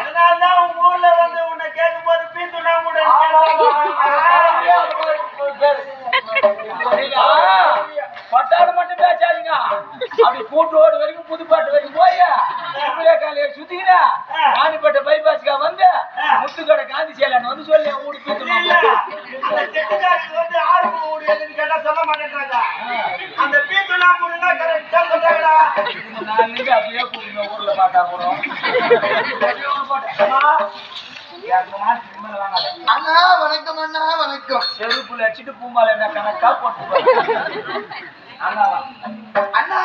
என்ன உங்க ஊர்ல வந்து உன்னை கேட்கும்போது பீத்துனா கூட பட்டாடு மட்டும் பேசாதீங்க. அப்படி கூட்டு வரைக்கும் புதுப்பாட்டு வரைக்கும் போய் காலையில சுத்திக்கினா காணிப்பட்ட பைபாஸ்க்கா வந்து முத்துக்கடை காந்தி சேலன் வந்து சொல்லி என் வீடு இல்ல, பீத்துனா அந்த செட்டுக்காரங்க வந்து ஆறுமுக ஊர் எதுன்னு கேட்டா சொல்ல மாட்டேன்றாங்க அந்த பீத்துனா முருங்கா கரெக்டா சொல்றாங்கடா நான் நீங்க அப்படியே கூப்பிடுங்க ஊர்ல பார்த்தா கூட அண்ணா வணக்கம் அண்ணா வணக்கம். செருப்புல அடிச்சுட்டு பூமால என்ன கணக்கா போட்டு அண்ணாவா அண்ணா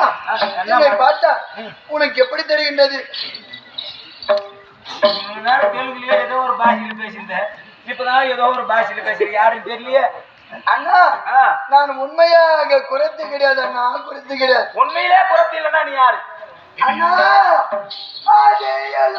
என்ன பார்த்தா உனக்கு எப்படி தெரிகின்றது? நேரம் தெலுங்குலயே ஏதோ ஒரு பாஷையில பேசியிருந்தேன். இப்பதான் ஏதோ ஒரு பாஷையில பேசுறீங்க யாரும் தெரியலையே. அண்ணா நான் உண்மையாக குறைத்து கிடையாது அண்ணா குறைத்து கிடையாது. உண்மையிலே குறத்தி இல்லைன்னா நீ யாரு? அண்ணா அதையல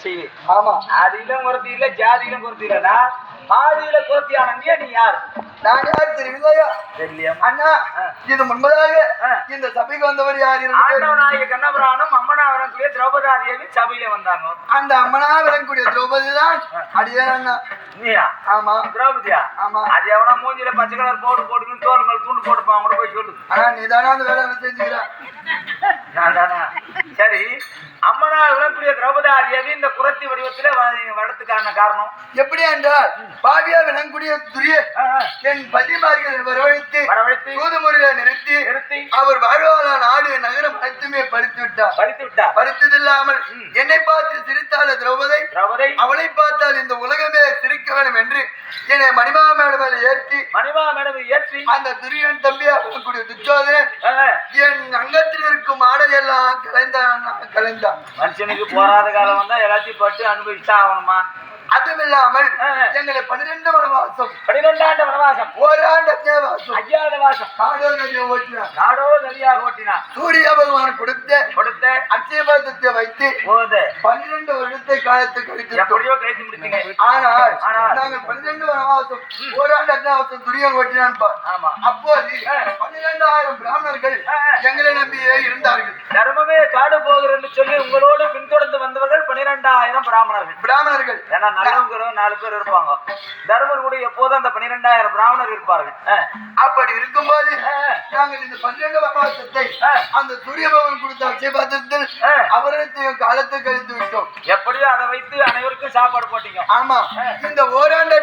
பாவி ஆமா. அது இல்ல ஆமா இல்ல ஜாதி இல்ல ஜாதியிலும் குறத்தி இல்லனா பாதியில குறத்தி ஆனே நீ யார்? நான் யார் தெரியுங்களா தெரியல அண்ணா இது முன்பதாக. இந்த சபைக்கு வந்தவர் யார் இரண்டு பேர்? ஆண்டவனாகிய கண்ணபுராணம் அம்மனாவரக்கூடிய திரௌபதாதேவி சபையில வந்தாங்க. அந்த அம்மனா விளங்கக்கூடிய திரௌபதி தான் அடியார் அண்ணா. நீயா? ஆமா. திரௌபதியா? ஆமா. அது எவனா மூஞ்சில பச்சை கலர் போட்டு போட்டு தோல் மேல துண்டு போட்டுப்பான் கூட போய் சொல்லு. ஆனா நீதானே அந்த வேலை செஞ்சுக்கிறா? நான் தானா? சரி அம்மனா விளக்கூடிய திரௌபதாதேவி இந்த குரத்தி வடிவத்திலே வ- வடத்துக்கான காரணம்? எப்படி என்றால் பாவியா விளங்கக்கூடிய துரிய. என் பதிமார்கள் வரவழைத்து தூதுமுறையில நிறுத்தி நிறுத்தி அவர் வாழ்வாள நாடு நகரம் அனைத்துமே பறித்து விட்டார் பறித்து விட்டார் பறித்ததில்லாமல் என்னை பார்த்து சிரித்தாள் திரௌபதி திரௌபதி அவளை பார்த்தால் இந்த உலகமே சிரிக்க வேண்டும் என்று என்னை மணிமா மேடமையில ஏற்றி மணிமா மேடம் ஏற்றி அந்த துரியன் தம்பியா இருக்கக்கூடிய துச்சோதனன் ஆ. என் அங்கத்தில் இருக்கும் ஆடையெல்லாம் கலைந்தான் கலைந்தான். மனுஷனுக்கு போராத காலம் வந்தா எல்லாத்தையும் பட்டு அனுபவிச்சுதான் ஆகணுமா? அதுவும் இல்லாமல். எங்களை பன்னிரெண்டு வனவாசம் பனிரெண்டாண்டு வனவாசம். ஓராண்டு அத்தியாவாசம். ஐயாவது வாசம். காடோ நதியை ஓட்டினார். காடோ நதியாக ஓட்டினார். சூரிய பகவான் கொடுத்த கொடுத்த அத்தியபாதத்தை வைத்து பன்னிரண்டு வருடத்தை காலத்தை கழித்து எப்படியோ கழித்து முடித்தீங்க ஆனால். நாங்கள் பன்னிரண்டு வனவாசம் ஓராண்டு அத்தியாவாசம் துரியன் ஓட்டினான். ஆமா. அப்போது. பன்னிரெண்டாயிரம் பிராமணர்கள். எங்களை நம்பியே இருந்தார்கள். தர்மமே காடு போகிறது சொல்லி உங்களோடு பின்தொடர்ந்து வந்தவர்கள் பனிரெண்டாயிரம் பிராமணர்கள். பிராமணர்கள். ஏன்னா நல்லவங்க நாலு பேர் இருப்பாங்க தர்மர் கூட எப்போதும் அந்த பனிரெண்டாயிரம் பிராமணர் இருப்பார்கள். அப்படி இருக்கும்போது. நாங்கள் இந்த பன்னிரண்டு ஆ. அந்த சூரிய பகவான் கொடுத்த அத்தியபாதத்தில் ஆ. அவரத்தையும் காலத்தை கழித்து விட்டோம் எப்படியோ அதை வைத்து சாப்பாடு போட்டீங்க ஆமா இந்த ஓராண்டு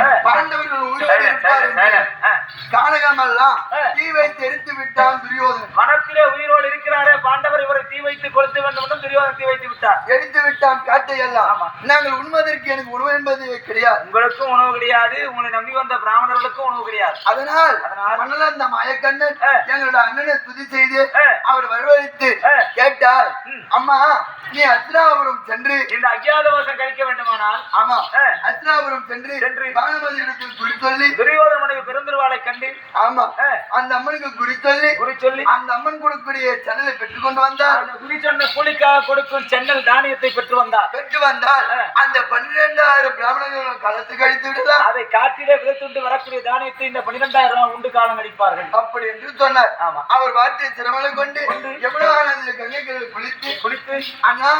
ஆ. பாண்டவர்கள் உயிரோடு சைலண்ட், இருப்பார் சைலண்ட், என்று சைலண்ட். ஆ. கானகமெல்லாம் ஆ. தீ வைத்து எரித்து விட்டான் துரியோதனன் மனத்திலே உயிரோடு இருக்கிறாரே பாண்டவர் இவரை தீ வைத்து கொளுத்த வேண்டும் என்றும் துரியோதனன் தீ வைத்து விட்டார் எரித்து விட்டான் காட்டை எல்லாம். நாங்கள் உண்பதற்கு எனக்கு உணவு என்பது கிடையாது உங்களுக்கும் உணவு கிடையாது உங்களை நம்பி வந்த பிராமணர்களுக்கும் உணவு கிடையாது அதனால் அதனால்? அந்த மயக்கண்ணன். எங்களோட அண்ணனை துதி செய்து. அவர் வரவழைத்து. கேட்டார். அம்மா நீ அஸ்திராபுரம் சென்று இந்த அஜ்ஞாதவாசம் கழிக்க வேண்டுமானால் ஆமா. அஸ்திராபுரம் சென்று சென்று. பானுமதி இடத்தில் குறி சொல்லி துரியோதன மனைவி பெருந்திருவாளை கண்டு ஆமா. அந்த அம்மனுக்கு குறி சொல்லி குறி சொல்லி அந்த அம்மன் கொடுக்கக்கூடிய சனலை பெற்றுக் கொண்டு வந்தார் அந்த குறி சொன்ன கூலிக்காக கொடுக்கும் சென்னல் தானியத்தை பெற்று வந்தார் பெற்று வந்தால். அந்த பன்னிரண்டு பன்னிரெண்டாயிரம் பிராமணர்கள் களத்து கழித்து விடலாம் அதை காட்டிலே விதைத்துண்டு வரக்கூடிய தானியத்தை இந்த பன்னிரெண்டாயிரம் ரூபாய் உண்டு காலம் கழிப்பார்கள் அப்படி என்று சொன்னார் ஆமா. அவர் வார்த்தை சிரமலை கொண்டு எவ்வளவு ஆனந்த கங்கைகள் குளித்து குளித்து அண்ணா.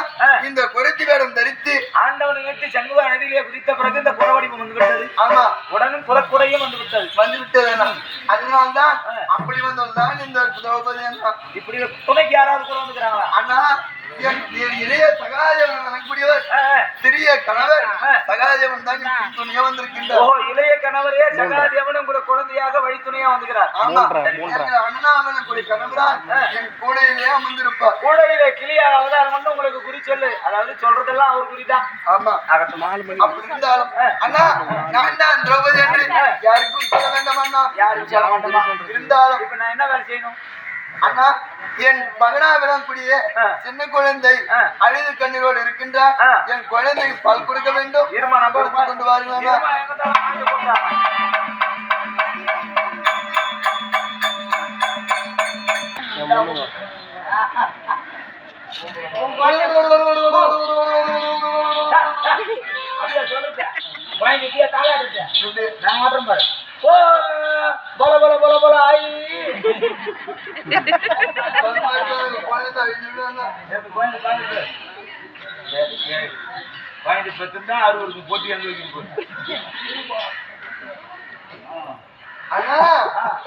இந்த குறைச்சி வேடம் தரித்து ஆண்டவன் நினைத்து சண்முக நதியிலே குதித்த பிறகு இந்த புறவடிவம் வந்து விட்டது. ஆமா. உடனும் புறக்குடையும் வந்து விட்டது. வந்து விட்டது அதனால்தான். அப்படி வந்தவள்தான் இந்த திரௌபதி இப்படி துணைக்கு யாராவது கூட வந்துக்கிறாங்களா அண்ணா இளைய சகாதேவன் வரக்கூடியவர். சிறிய கணவர். சகாதேவன் தான் துணியா வந்திருக்கின்றார். ஓ இளைய கணவரே சகாதேவன் உங்களை குழந்தையாக வழித்துணையா வந்துகிறார் ஆமா. எங்க அண்ணா அவன் கூட கணவரா என் கூடையிலே அமர்ந்திருப்பார். கூடையிலே கிளியா அவதாரம் வந்து உங்களுக்கு குறி சொல்லு. அதாவது சொல்றதெல்லாம் அவர் குறிதான் ஆமா. ஆகட்டும் அப்படி இருந்தாலும் அண்ணா நான் தான் திரௌபதி என்று யாருக்கும் சொல்ல வேண்டாம் அண்ணா. யாரும் சொல்ல இருந்தாலும் இப்ப நான் என்ன வேலை செய்யணும்? அண்ணா என் மகனாவிடம் கூடிய ஆ. சின்ன குழந்தை. அழுது கண்ணீரோடு இருக்கின்றார். ஆ. என் குழந்தைக்கு பால் கொடுக்க வேண்டும். இருமா நம்பர் கொடுத்து கொண்டு தாளாடுங்க நான் மாத்திரம் பாரு. எனக்கு கோயில் தாளாடு சரி சரி வாங்கிட்டு பத்துனா அறுபதுக்கு போட்டி அண்ணா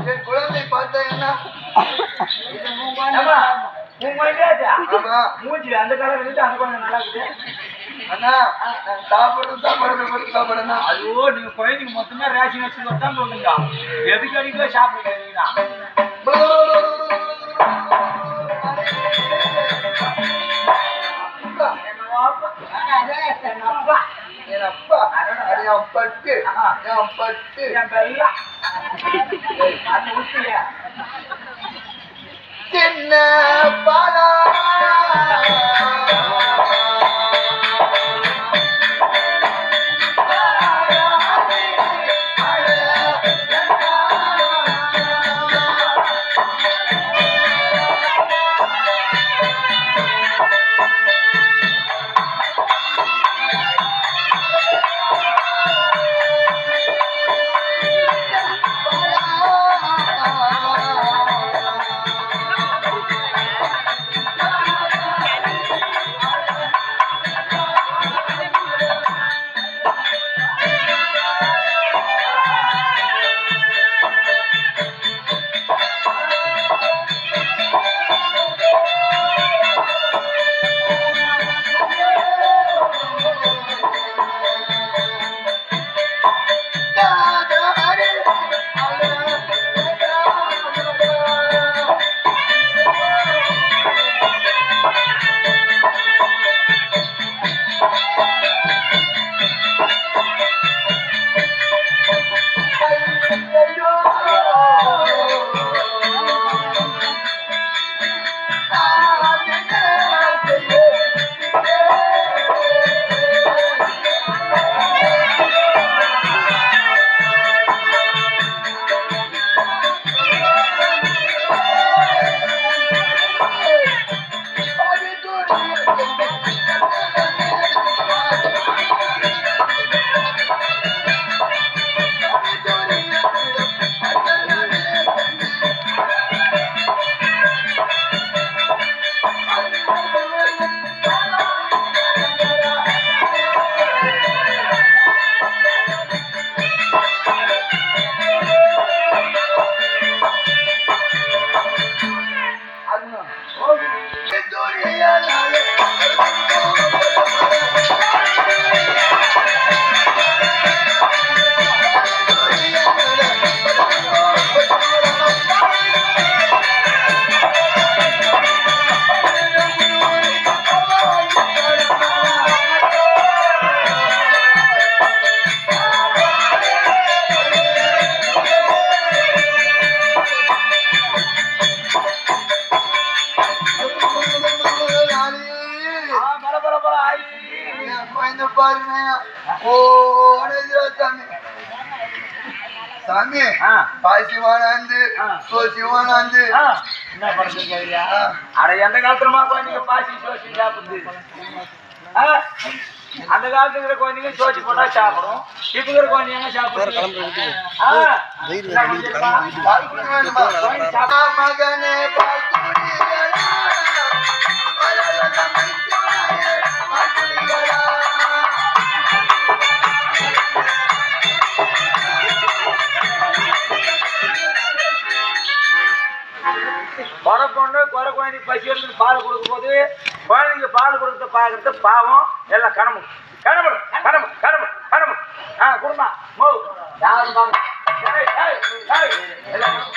என் குழந்தை பார்த்தா என்ன? மூஞ்சி அந்த கலர் இருந்துட்டு அந்த குழந்தை நல்லா இருக்குது. அண்ணா சாப்பிடுறது சாப்பாடு போட்டு சாப்பிடுறேன்னா ஐயோ நீங்க குழந்தைக்கு மொத்தமா ரேஷன் வச்சு தான் சொல்லுங்க எதுக்கு அடிக்கல சாப்பிடுறீங்களா என் அப்பா என் பட்டு என் பட்டு சின்ன பாலா. எந்த காலத்துலமா குழந்தைங்க பாசி சோசி சாப்பிடுது. ஆ? அந்த காலத்துல இருக்கிற குழந்தைங்க சோச்சு போட்டா சாப்பிடும். இப்ப இருக்கிற குழந்தைங்க சாப்பிடும் ஆ. குறை பொண்ணு குறை குழந்தை பசி எடுத்து பால் கொடுக்கும்போது குழந்தைங்க பால் கொடுத்த பார்க்கறது பாவம். எல்லாம் கணமு கணமு கணமு கணமு கணமு ஆ குடும்பம் மோ. யாரும் எல்லாம்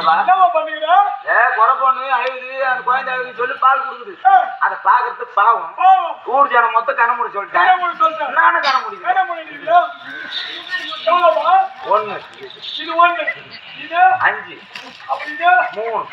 நம்ம ஏ குறை பொண்ணு அழுகுது அந்த குழந்தை அழுகுது சொல்லி பால் கொடுக்குது. அதை பார்க்கறது பாவம். ஊர் ஜனம் மொத்தம் கணமுடி சொல்லிட்டேன் நானும் கணமுடி ஒண்ணு இது ஒண்ணு இது? அஞ்சு. மூணு.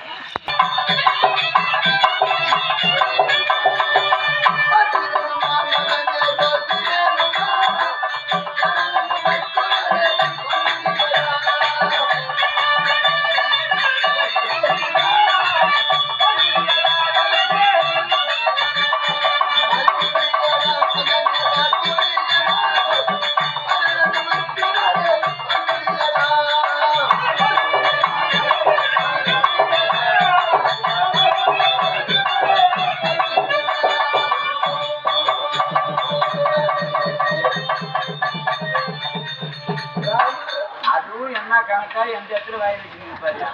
கணக்கா எந்த இடத்துல வாய் வைக்கிறீங்க பாரு.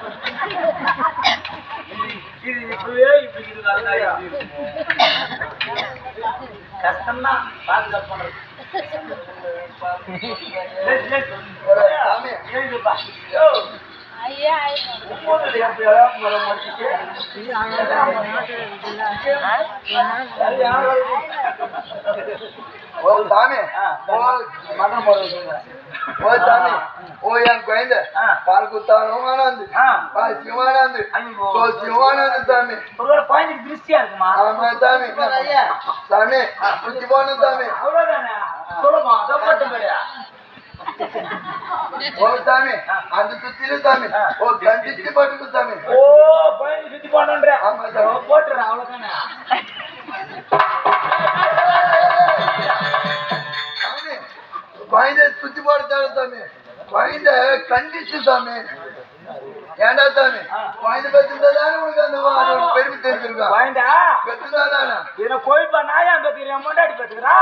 இது- இப்பவே இப்படி இருக்கும்? கஷ்டம்தான் பாதுகாப்பு பண்றது. ஏய், சாமி. மகன் போடுறது ஓ சாமி. ஓ என் குழந்தை. பால் ஆ. பால் சிவானந்து ஐயோ. சோ சிவானந்து சாமி. ஒருவேளை குழந்தைக்கு திருஷ்டியா இருக்குமா? ஆமா சாமி. சாமி குத்தி போகணும் சாமி. அவ்வளவுதானே? சொல்லுமா தப்பட்டு போறியா ஓ சாமி. அந்த சுத்தில சாமி. ஓ கண்டிச்சு பட்டுக்கு சாமி. ஓ குழந்தை சுத்தி போனன்ற ஆமா சாமி. போட்டுறேன் அவ்வளவுதானே? சுத்தி போடுத்தாரு சாமி? குழந்தை கண்டிச்சு சாமி. ஏண்டா சாமி? குழந்தை பெற்றுதானே உனக்கு அந்த பெருமை தெரிஞ்சிருக்கான் குழந்தை பெற்றுதானே இதுல கோழிப்பா நாயா பத்திரியா முன்னாடி பத்துக்கிறா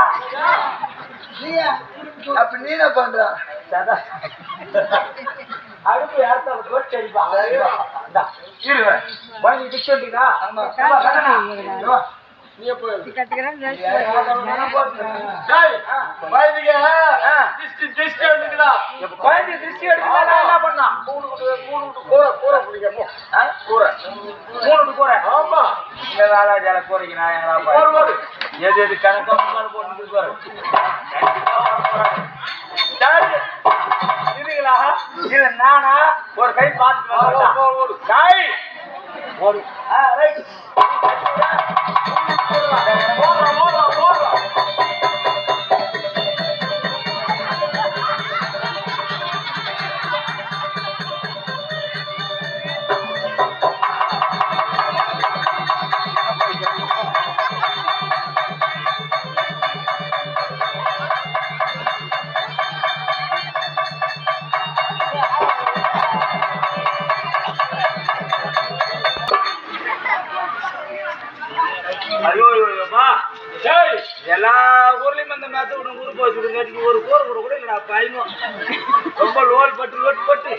அப்ப நீ என்ன பண்ற? அடுப்பு யார்த்தால தோச்சு அடிப்பா? இந்தா, இரு வரேன். குழந்தை சொல்லிட்டீங்களா ஆமா. திருஷ்டி இப்ப குழந்தை திருஷ்டி என்ன பண்ணா? மூணு மூணு விட்டு கூரை கூரை பிடிக்கமோ ஆ? கூரை. மூணு கூரை. ஆமா. இந்த வேலாஜால கூரைக்கு நான் எங்களா போடு, போடு. எது எது கணக்கா முன்னாடி போட்டு. இதுங்களா? இது நானா? ஒரு கை ஓடு, ஓடு. காய் ஒரு ஆ ரைட். Bora, bora, bora. போச்சு ஒரு கோர் கூட கூட இல்லடா பயனும் ரொம்ப லோல் பட்டு லோட் பட்டு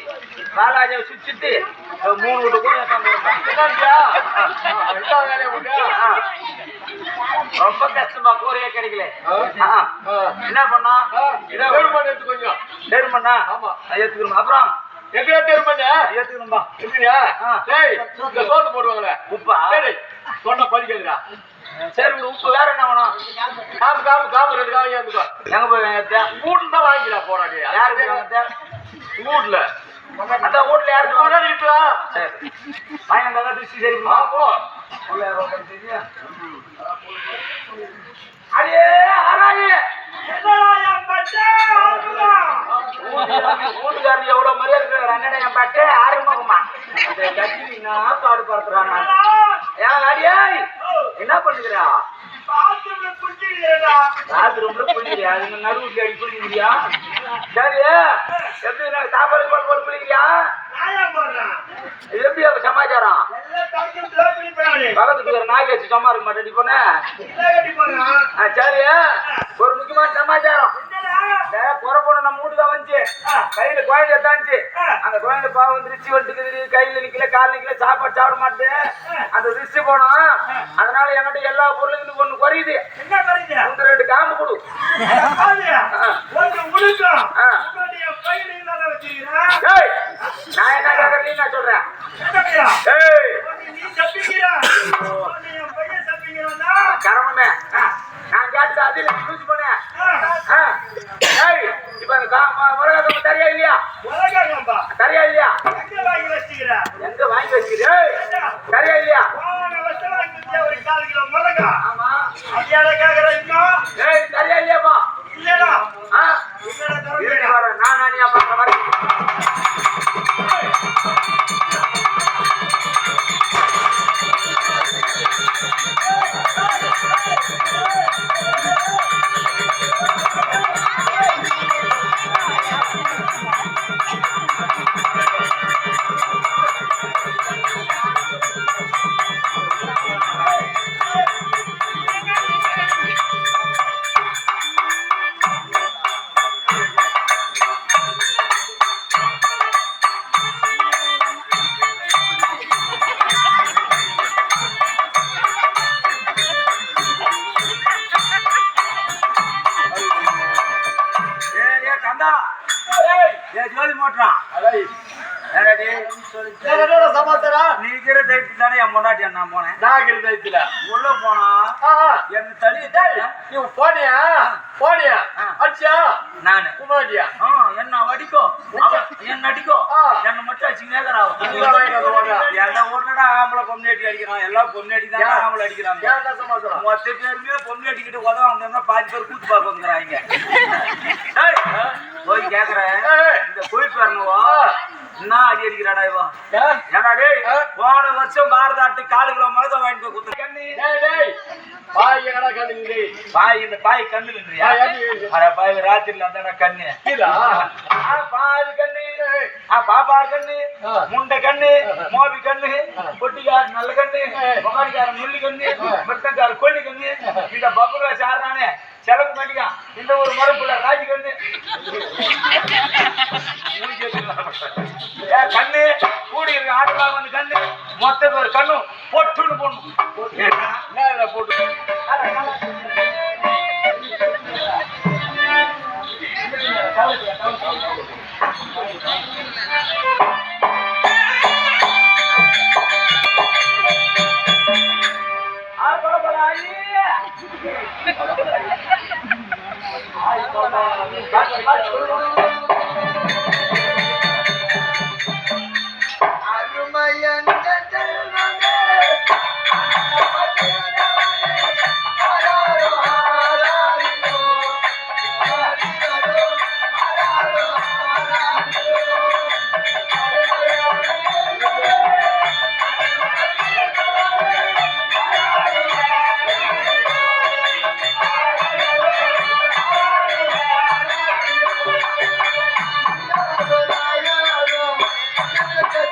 சுத்திட்டு அஹ் மூணு வீட்டு கூட? ரொம்ப கஷ்டமா கோரையே கிடைக்கல. என்ன பண்ணா பெருமாள் எடுத்துக்கோங்க. தேர்மண்ணா ஆமா. ஏத்துக்கணும் அப்புறம் எங்கேயா பெருமாள்? ஏத்துக்கணும்பா இல்லையா? ஆ. டேய், இந்த சோத்து போடுவாங்களே. உப்பா சொன்னா பலிக்காதுடா. சரி உப்பு வேற என்ன வேணும்? காம்பு, காம்பு, காம்பு ரெண்டு காம்பு ஏத்துக்கோ. எங்க போய் வீட்டுல தான் வாங்கிக்கிறா போறாடி. யாருக்கு வீட்டுல. அந்த வீட்டுல யாருக்கு முன்னாடி இருக்கலாம். சரி. வாங்க அந்த திருஷ்டி சரி ஆ, போ. அடே ஆராயே. வீட்டுக்காரர் எவ்வளவு மரியாதை இருக்கிறார் அண்ணனை என் பட்டே கட்சினா பாடு படுத்துறாங்க ஏன் அடியே? என்ன பண்ணுகிறா? பாத்ரூம்ல குடிச்சிருக்கிறேன்டா. பாத்ரூம்ல குளிக்கிறியா? நடுவுக்கு அடி குளிக்கிறியா? சரி எப்படி நான் சாப்பாடு போட்டு போட்டு குளிக்கிறியா? எப்படி அப்ப சமாச்சாரம். பக்கத்துக்கு ஒரு நாய் சும்மா இருக்க மாட்டேன் போடுறான். ஆ, சரி ஒரு முக்கியமான சமாச்சாரம். பொண்ணு நம்ம வீட்டுக்கு வந்துச்சு. கையில குழந்தை எடுத்தாச்சு அந்த குழந்தை பாவம் வந்து ரிச்சி வந்துக்குது கையில நிக்கல கால் நிக்கல சாப்பாடு சாப்பிட மாட்டேன் அந்த ரிச்சி போனோம். அதனால என்கிட்ட எல்லா பொருளும் ஒண்ணு குறையுது. என்ன ரெண்டு காம்பு கொடு. நான் என்ன கேட்கறேன் நான் சொல்றேன் நீ பையன் தப்பிக்கிறான்டா. கரமமே. நான் கேட்டது அதில் யூஸ் பண்ணேன். இப்ப தரியா இல்லையா? மொத்த பேருமே பொம்மை அடிக்கிட்டு உதவ வந்தோம்னா பாதி பேர் கூத்து பார்க்க வந்துக்கிறாங்க டேய், போய் கேக்குறேன். இந்த கோயில் பேரனுவோ என்ன அடி அடிக்கிறாடா ஏய், ஏன்னா டேய். போன வருஷம் பாரதாட்டு காலு கிலோ மிளகா வாங்கிட்டு போய் குத்து கண்ணி டேய், டேய். பாய் எங்கடா கண்ணுக்குது? பாய் இந்த பாய் கண்ணு இல்லையா? பாய் பாய் ராத்திரில அதான கண்ணு. பால் கண்ணு. பாப்பார் கண்ணு. முண்டை கண்ணு மோபி கண்ணு பொட்டிக்கார நல்ல கண்ணு ஏய். முகாடிக்கார முள்ளி கண்ணு. மிருத்தங்கார கொல்லி கண்ணு இந்த பப்புரா சாடுறானே செலவு பண்ணிக்கான் இந்த ஒரு மரப்புல ராஜி கண்ணு. கண்ணு கூடி இருக்க ஆடுலாம் வந்து கண்ணு மொத்த பேர் கண்ணும் பொட்டுன்னு போடணும். போட்டு? ஆ, போட போட, ஆயி.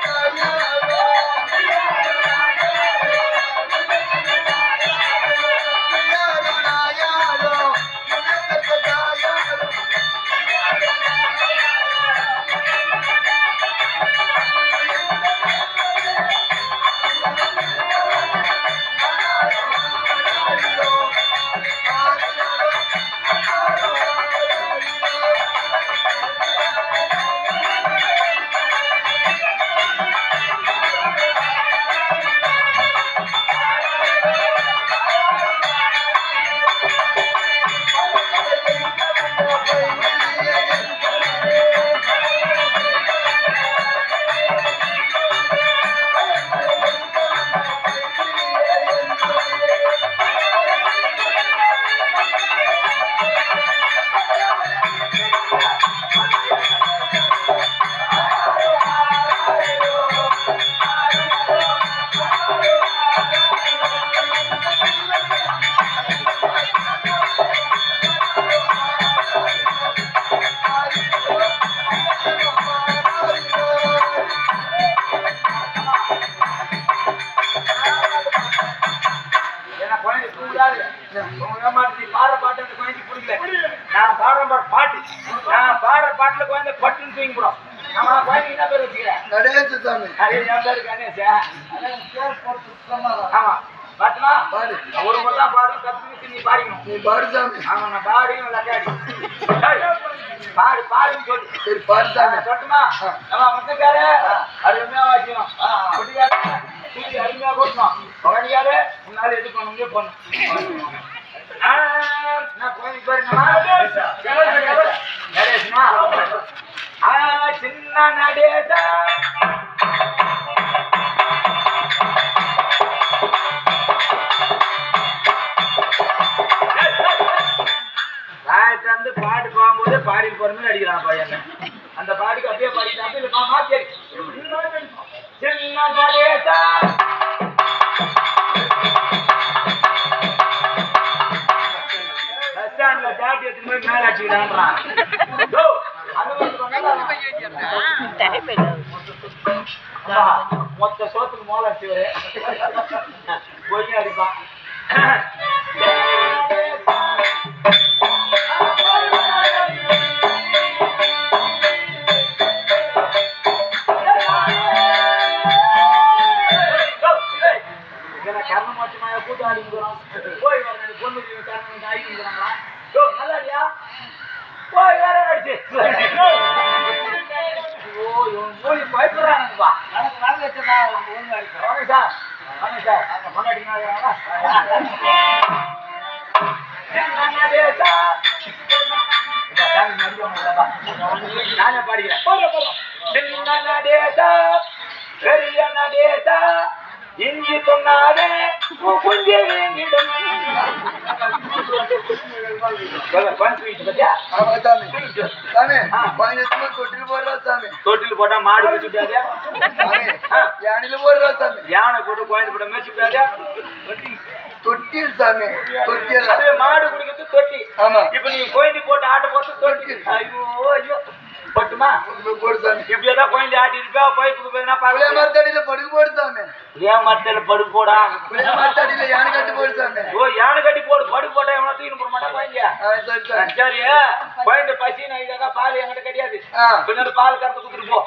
Yeah, yeah, yeah. நீ பாடு சாமி ஆமா நான் பாடியும் விளையாடி. பாடு பாடுன்னு சொல்லு. சரி பாடு சாமி சொல்லட்டுமா? நம்ம மொத்தக்காரு அருமையா வாசிக்கணும். குட்டிக்காரு தூக்கி அருமையா கூட்டணும். பகடிக்காரு முன்னால எது பண்ண பண்ணும் ஆ, நான் குழந்தைக்கு பேரு என்னம்மா? நடேசனா? ஆ, சின்ன நடேசா. போகும்போது பாடி போற மாதிரி அடிக்கிறான் பையன் அந்த பாட்டுக்கு அப்படியே பாடிட்டான் இல்ல மாத்தி சின்ன பஸ் ஸ்டாண்ட்ல ஜாட்டி எடுத்து போய் மேல அடிச்சுக்கிறான்றான் மொத்த சோத்துக்கு மோல அடிச்சுவரு பொய்யா அடிப்பான் குஞ்சு சாமி. குழந்தை சும்மா தொட்டில் போடுறா சாமி. தொட்டில் போட்டா மாடு வச்சு விட்டாதே? சாமி யானையில போடுறா சாமி. யானை போட்டு குழந்தை போட்ட மேய்ச்சி விட்டாதே? தொட்டில். சாமி. தொட்டில். அது மாடு குடிக்கிறது தொட்டி. ஆமா. இப்ப நீ குழந்தை போட்டு ஆட்ட போட்டு தொட்டி ஐயோ ஐயோ. பட்டுமா? இப்படியேதான் குழந்தை ஆட்டி இருப்பா போயினா புளிய பாக்கல மரத்தடியில படுக்க போடு சாமி. ஏன் மரத்துல படு போடா. புளிய மரத்தடியில யானை கட்டு போடு சாமி. ஓ யானை கட்டி போடு. படு போட்டா எவனா தூக்கி போட மாட்டா ஆ, சரி குழந்தை பசி நான் பால் என்கிட்ட கிடையாது. கொஞ்சம் பால் கறந்து கொடுத்துட்டு போ.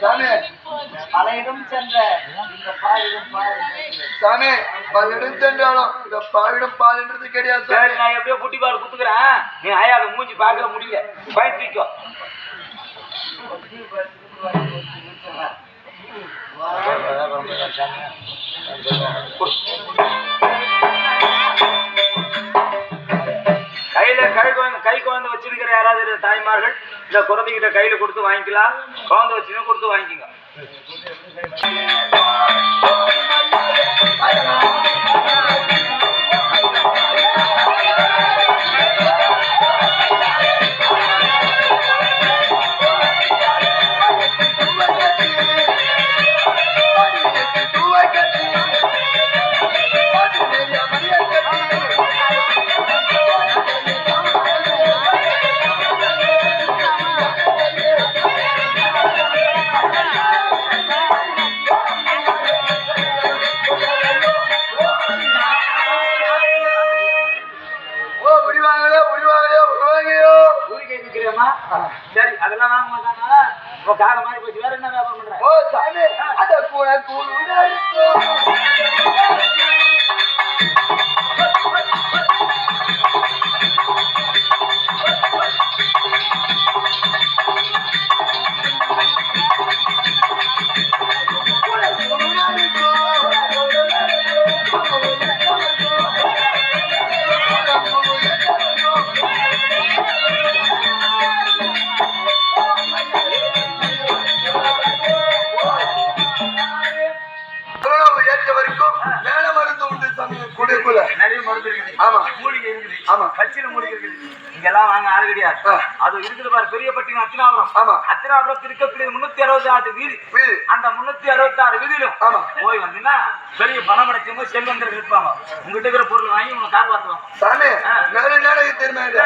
சாமி. பலையிடம் சென்ற இந்த சாமி பல்லிடம் சென்றாலும் இந்த பாவிடம் பால்ன்றது கிடையாது நான் எப்படியோ குட்டி பால் குத்துக்கிறேன். நீ ஐயாத மூஞ்சி பார்க்க முடியல. பயந்துக்கோ கையில கை குழந்தை கை குழந்தை வச்சிருக்கிற யாராவது தாய்மார்கள் இந்த குழந்தைகிட்ட கையில கொடுத்து வாங்கிக்கலாம். குழந்தை வச்சுன்னு கொடுத்து வாங்கிக்கோங்க. நிறைய இருக்குது ஆமா. மூலிகை இருக்குது ஆமா. பச்சில மூலிகை இருக்குது இங்கெல்லாம் வாங்க ஆள் கிடையாது. அது இருக்குது பாரு பெரிய பட்டினம் அத்தினாபுரம் ஆமா. அத்தினாபுரம் இருக்கக்கூடிய முன்னூத்தி அறுபத்தி ஆறு வீதி வீடு அந்த முன்னூத்தி அறுபத்தி ஆறு வீதியிலும் ஆமா. போய் வந்தீங்கன்னா பெரிய பணம் அடைச்சவங்க செல்வந்தர்கள் இருப்பாங்க உங்ககிட்ட இருக்கிற பொருள் வாங்கி உங்களை காப்பாற்றுவாங்க சாமி. நல்ல நாடகம் தெரியுமா இது?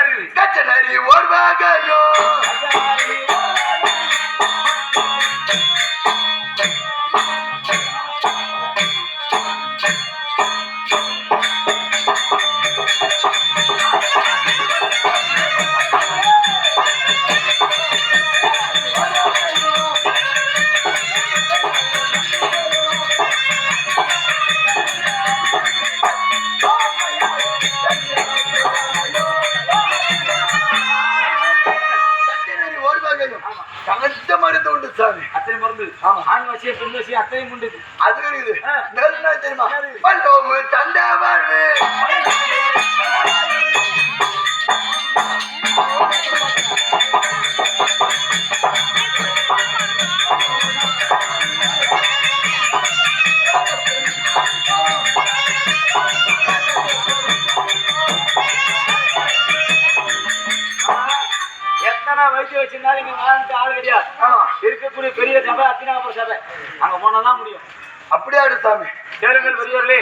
உண்டு அது. வேற என்ன தெரியுமா? பல்லோவு அங்க முடியும். அப்படியே எடுத்தாமே சாமி கேளுங்கள் பெரியவர்களே